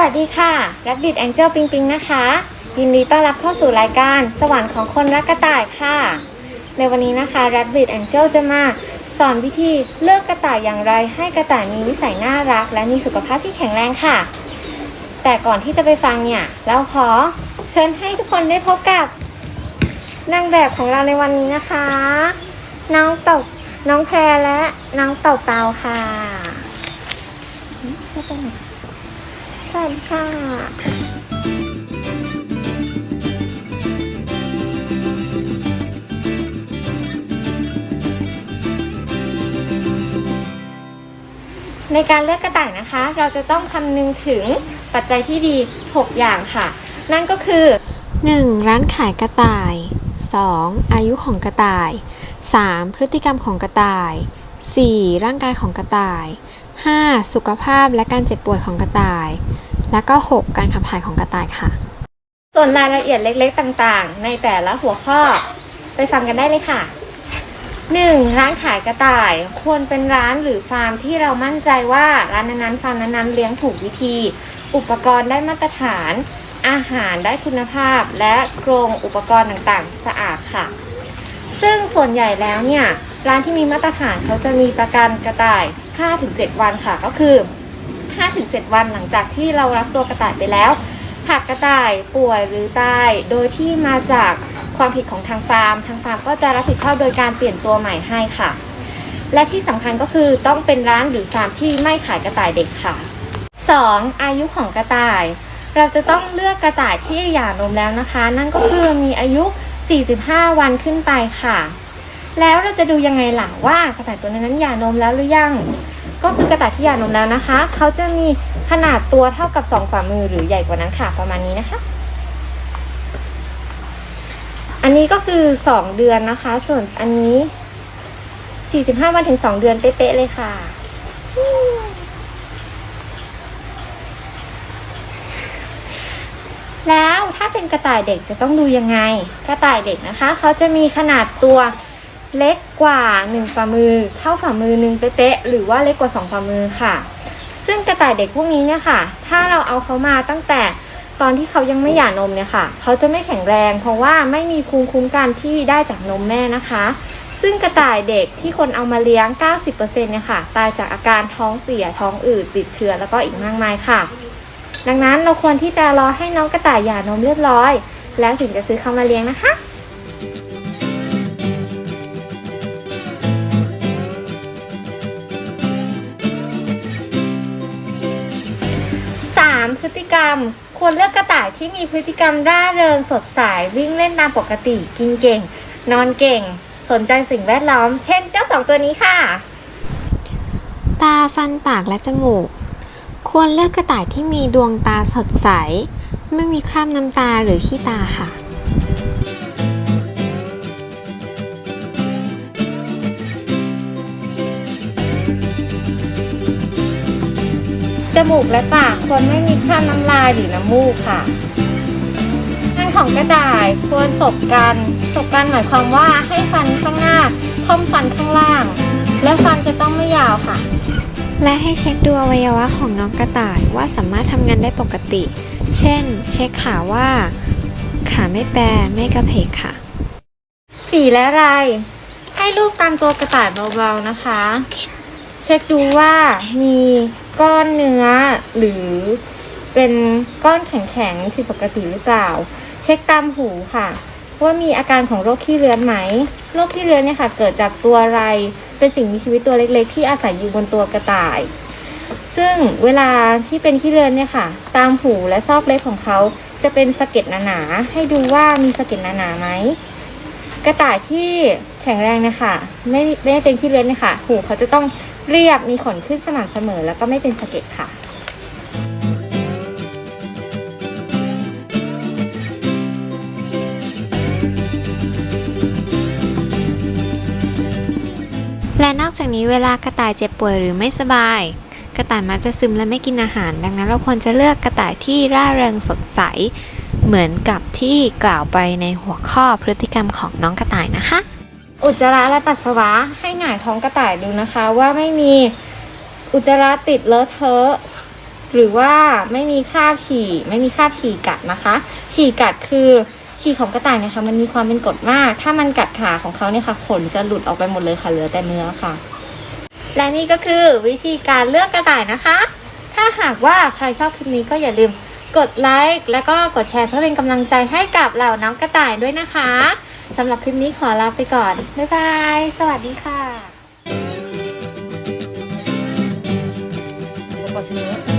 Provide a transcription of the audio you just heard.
วัสดีค่ะ Rabbit Angel ปิงปิงนะคะ ยินดีต้อนรับเข้าสู่รายการสวรรค์ของคนรักกระต่ายค่ะ ในวันนี้นะคะ Rabbit Angel จะมาสอนวิธีเลือกกระต่ายอย่างไร ให้กระต่ายมีนิสัยน่ารัก และมีสุขภาพที่แข็งแรงค่ะ แต่ก่อนที่จะไปฟังเนี่ย เราขอเชิญให้ทุกคนได้พบกับนางแบบของเราในวันนี้นะคะ น้องต่าน้องแพรและน้องเต่าเตาค่ะไม่เป็น ไรสวัสดีค่ะ ในการเลือกกระต่ายนะคะ เราจะต้องคำนึงถึงปัจจัยที่ดี 6 อย่างค่ะ นั่นก็คือ 1. ร้านขายกระต่าย 2. อายุของกระต่าย 3. พฤติกรรมของกระต่าย 4. ร่างกายของกระต่าย 5. สุขภาพและการเจ็บป่วยของกระต่าย และก็ 6. การขับถ่ายของกระต่ายค่ะ ส่วนรายละเอียดเล็กๆต่างๆ ในแต่ละหัวข้อ ไปฟังกันได้เลยค่ะ 1. ร้านขายกระต่ายควรเป็นร้านหรือฟาร์มที่เรามั่นใจว่าร้านนั้นๆฟาร์มนั้นๆเลี้ยงถูกวิธี อุปกรณ์ได้มาตรฐาน อาหารได้คุณภาพ และโครงอุปกรณ์ต่างๆ สะอาดค่ะ ซึ่งส่วนใหญ่แล้วเนี่ยร้านที่มีมาตรฐานเขาจะมีประกันกระต่าย 5-7 วันค่ะ ก็คือ 5-7 วันหลังจากที่เรารับตัวกระต่ายไปแล้ว หากกระต่ายป่วยหรือตาย โดยที่มาจากความผิดของทางฟาร์ม ทางฟาร์มก็จะรับผิดชอบโดยการเปลี่ยนตัวใหม่ให้ค่ะ และที่สำคัญก็คือต้องเป็นร้านหรือฟาร์มที่ไม่ขายกระต่ายเด็กค่ะ 2. อายุของกระต่าย เราจะต้องเลือกกระต่ายที่หย่านมแล้วนะคะ นั่นก็คือมีอายุ 45 วันขึ้นไปค่ะ แล้วเราจะดูยังไงล่ะว่ากระต่ายตัวนั้นหย่านมแล้วหรือยัง ก็คือกระต่ายที่หย่านมแล้วนะคะ เขาจะมีขนาดตัวเท่ากับ 2 ฝ่ามือหรือใหญ่กว่านั้นค่ะประมาณนี้นะคะ อันนี้ก็คือ 2 เดือนนะคะ ส่วนอันนี้ 45 วันถึง 2 เดือนเป๊ะๆเลยค่ะแล้วถ้าเป็นกระต่ายเด็กจะต้องดูยังไง กระต่ายเด็กนะคะ เขาจะมีขนาดตัว เล็กกว่า 1 ฝ่ามือ เท่าฝ่ามือหนึ่งเป๊ะๆหรือว่าเล็กกว่า 2 ฝ่ามือค่ะ ซึ่งกระต่ายเด็กพวกนี้เนี่ยค่ะ ถ้าเราเอาเขามาตั้งแต่ตอนที่เขายังไม่หย่านมเนี่ยค่ะ เขาจะไม่แข็งแรง เพราะว่าไม่มีภูมิคุ้มกันที่ได้จากนมแม่นะคะ ซึ่งกระต่ายเด็กที่คนเอามาเลี้ยง 90%เนี่ยค่ะ ตายจากอาการท้องเสีย ท้องอืด ติดเชื้อ แล้วก็อีกมากมายค่ะ ดังนั้นเราควรที่จะรอให้น้องกระต่ายหย่านมเรียบร้อย แล้วถึงจะซื้อเขามาเลี้ยงนะคะ 3. พฤติกรรม ควรเลือกกระต่ายที่มีพฤติกรรมร่าเริงสดใสวิ่งเล่นตามปกติ กินเก่ง นอนเก่ง สนใจสิ่งแวดล้อม เช่นเจ้าสองตัวนี้ค่ะ ตาฟันปากและจมูก ควรเลือกกระต่ายที่มีดวงตาสดใส ไม่มีคราบน้ำตาหรือขี้ตาค่ะ จมูกและปากควรไม่มีคราบน้ำลายหรือน้ำมูกค่ะฟันของกระต่ายควรสบกันสบกันหมายความว่าให้ฟันข้างหน้าค่อมฟันข้างล่าง และฟันจะต้องไม่ยาวค่ะ และให้เช็คดูอวัยวะของน้องกระต่ายว่าสามารถทำงานได้ปกติ เช่น เช็คขาว่า ขาไม่แบไม่กระเพกค่ะฝีและลายให้ลูกตามตัวกระต่ายเบาๆนะคะ เช็คดูว่ามีก้อนเนื้อหรือเป็นก้อนแข็งๆผิดปกติหรือเปล่า เช็คตามหูค่ะว่ามีอาการของโรคขี้เรื้อนไหม โรคขี้เรื้อนเนี่ยค่ะ เกิดจากตัวอะไร เป็นสิ่งมีชีวิตตัวเล็กๆ ที่อาศัยอยู่บนตัวกระต่าย ซึ่งเวลาที่เป็นขี้เรือนเนี่ยค่ะ ตามหูและซอกเล็บของเขาจะเป็นสะเก็ดหนาๆ ให้ดูว่ามีสะเก็ดหนาๆไหม กระต่ายที่แข็งแรงนะคะไม่ไม่ได้เป็นขี้เลื้อนนะคะหูเขาจะต้อง เรียบมีขนขึ้นสม่ำเสมอ แล้วก็ไม่เป็นสะเก็ดค่ะ และนอกจากนี้เวลากระต่ายเจ็บป่วยหรือไม่สบาย กระต่ายมักจะซึมและไม่กินอาหาร ดังนั้นเราควรจะเลือกกระต่ายที่ร่าเริงสดใส เหมือนกับที่กล่าวไปในหัวข้อพฤติกรรมของน้องกระต่ายนะคะ อุจจาระและปัสสาวะให้หงายท้องกระต่ายดูนะคะว่าไม่มีอุจจาระติดเลอะเทอะหรือว่าไม่มีคราบฉี่ ไม่มีคราบฉี่กัดนะคะ ฉี่กัดคือฉี่ของกระต่ายเนะคะมันมีความเป็นกรดมาก ถ้ามันกัดขาของเขาเนี่ยค่ะขนจะหลุดออกไปหมดเลยค่ะเหลือแต่เนื้อค่ะ และนี่ก็คือวิธีการเลือกกระต่ายนะคะ ถ้าหากว่าใครชอบคลิปนี้ก็อย่าลืมกดไลค์แล้วก็กดแชร์เพื่อเป็นกำลังใจให้กับเหล่าน้องกระต่ายด้วยนะคะ สำหรับคลิปนี้ขอลาไปก่อน บ๊ายบาย สวัสดีค่ะกด